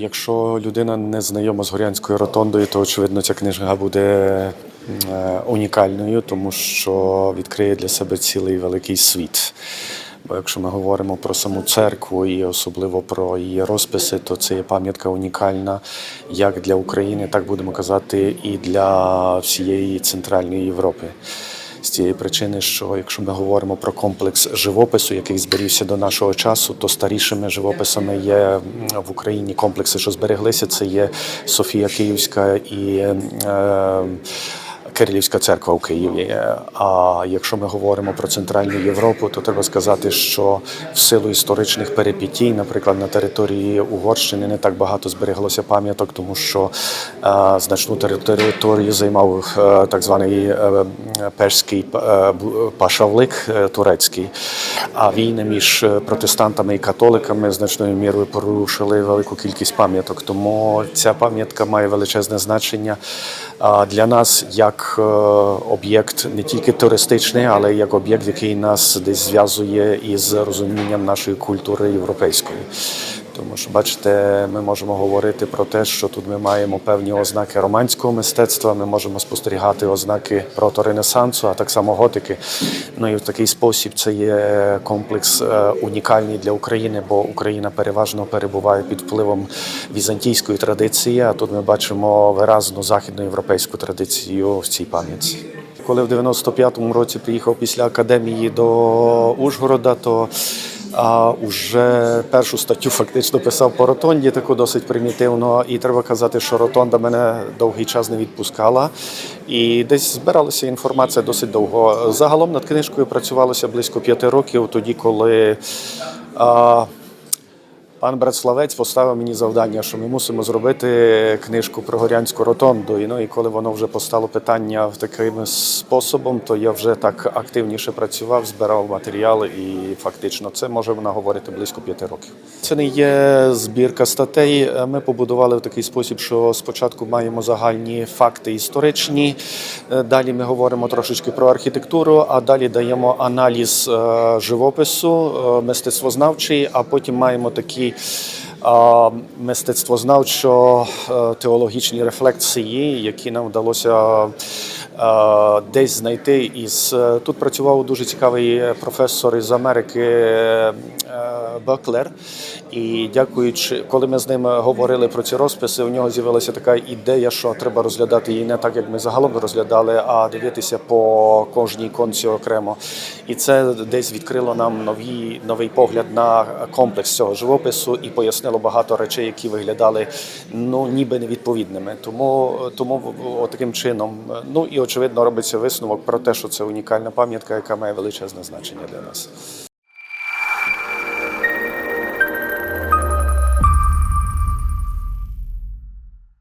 Якщо людина не знайома з Горянською ротондою, то очевидно ця книга буде е, унікальною, тому що відкриє для себе цілий великий світ. Бо якщо ми говоримо про саму церкву і особливо про її розписи, то це є пам'ятка унікальна як для України, так будемо казати, і для всієї Центральної Європи. З цієї причини, що якщо ми говоримо про комплекс живопису, який зберігся до нашого часу, то старішими живописами є в Україні комплекси, що збереглися. Це є Софія Київська і е, Кирилівська церква у Києві. А якщо ми говоримо про Центральну Європу, то треба сказати, що в силу історичних перипетій, наприклад, на території Угорщини не так багато збереглося пам'яток, тому що е, значну територію займав е, так званий е, перський е, пашавлик е, турецький. А війни між е, протестантами і католиками значною мірою порушили велику кількість пам'яток. Тому ця пам'ятка має величезне значення для нас як е, об'єкт не тільки туристичний, але як об'єкт, який нас десь зв'язує із розумінням нашої культури європейської. Тому що, бачите, ми можемо говорити про те, що тут ми маємо певні ознаки романського мистецтва, ми можемо спостерігати ознаки проторенесансу, а так само готики. Ну і в такий спосіб це є комплекс е, унікальний для України, бо Україна переважно перебуває під впливом візантійської традиції. А тут ми бачимо виразну західноєвропейську традицію в цій пам'ятці. Коли в 95-му році приїхав після академії до Ужгорода, то а вже першу статтю фактично писав по ротонді, таку досить примітивно. І треба казати, що ротонда мене довгий час не відпускала. І десь збиралася інформація досить довго. Загалом над книжкою працювалося близько п'яти років, тоді, коли. А, Пан Братславець поставив мені завдання, що ми мусимо зробити книжку про горянську ротонду. І, ну, і коли воно вже постало питання таким способом, то я вже так активніше працював, збирав матеріали, і фактично це може вона говорити близько п'яти років. Це не є збірка статей. Ми побудували в такий спосіб, що спочатку маємо загальні факти історичні. Далі ми говоримо трошечки про архітектуру, а далі даємо аналіз е, живопису, е, мистецтвознавчий, а потім маємо такі мистецтвознавчо-теологічні рефлексії, які нам вдалося десь знайти. Із е, тут працював дуже цікавий професор із Америки е, Беклер. І дякуючи, коли ми з ним говорили про ці розписи, у нього з'явилася така ідея, що треба розглядати її не так, як ми загалом розглядали, а дивитися по кожній іконці окремо. І це десь відкрило нам нові, новий погляд на комплекс цього живопису і пояснило багато речей, які виглядали ну ніби невідповідними. Тому тому таким чином, ну і очевидно робиться висновок про те, що це унікальна пам'ятка, яка має величезне значення для нас.